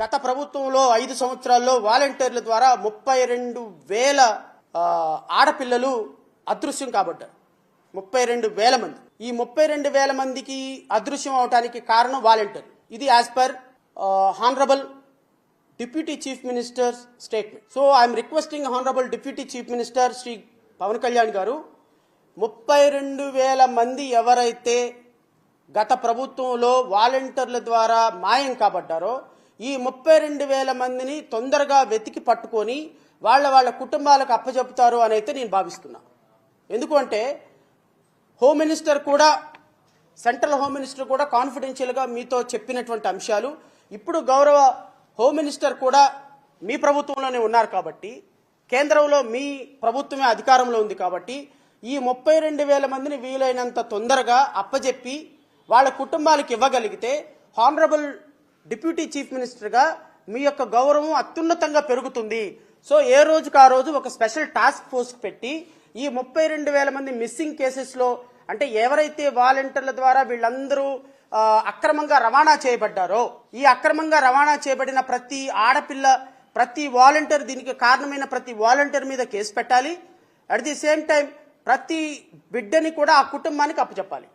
గత ప్రభుత్వంలో ఐదు సంవత్సరాల్లో వాలంటీర్ల ద్వారా ముప్పై రెండు వేల ఆడపిల్లలు అదృశ్యం కాబట్టారు ముప్పై రెండు వేల మంది. ఈ ముప్పై రెండు వేల మందికి అదృశ్యం అవడానికి కారణం వాలంటీర్. ఇది as per honourable deputy chief minister statement so I'm requesting honourable deputy chief minister Shri Pawan Kalyan గారు ముప్పై రెండు వేల మంది ఎవరైతే గత ప్రభుత్వంలో వాలంటీర్ల ద్వారా మాయం కాబడ్డారో ఈ ముప్పై రెండు వేల మందిని తొందరగా వెతికి పట్టుకొని వాళ్ళ వాళ్ళ కుటుంబాలకు అప్పజెపుతారు అని అయితే నేను భావిస్తున్నా. ఎందుకంటే హోమ్ మినిస్టర్ కూడా సెంట్రల్ హోమ్ మినిస్టర్ కూడా కాన్ఫిడెన్షియల్గా మీతో చెప్పినటువంటి అంశాలు. ఇప్పుడు గౌరవ హోమ్ మినిస్టర్ కూడా మీ ప్రభుత్వంలోనే ఉన్నారు కాబట్టి కేంద్రంలో మీ ప్రభుత్వమే అధికారంలో ఉంది కాబట్టి ఈ ముప్పై రెండు వేల మందిని వీలైనంత తొందరగా అప్పజెప్పి వాళ్ళ కుటుంబాలకు ఇవ్వగలిగితే హానరబుల్ డిప్యూటీ చీఫ్ మినిస్టర్గా మీ యొక్క గౌరవం అత్యున్నతంగా పెరుగుతుంది. సో ఏ రోజుకు ఆ రోజు ఒక స్పెషల్ టాస్క్ ఫోర్స్ పెట్టి ఈ ముప్పై రెండు వేల మంది మిస్సింగ్ కేసెస్లో అంటే ఎవరైతే వాలంటీర్ల ద్వారా వీళ్ళందరూ అక్రమంగా రవాణా చేయబడ్డారో ఈ అక్రమంగా రవాణా చేయబడిన ప్రతి ఆడపిల్ల ప్రతి వాలంటీర్ దీనికి కారణమైన ప్రతి వాలంటీర్ మీద కేసు పెట్టాలి. అట్ ది సేమ్ టైం ప్రతి బిడ్డని కూడా ఆ కుటుంబానికి అప్పచెప్పాలి.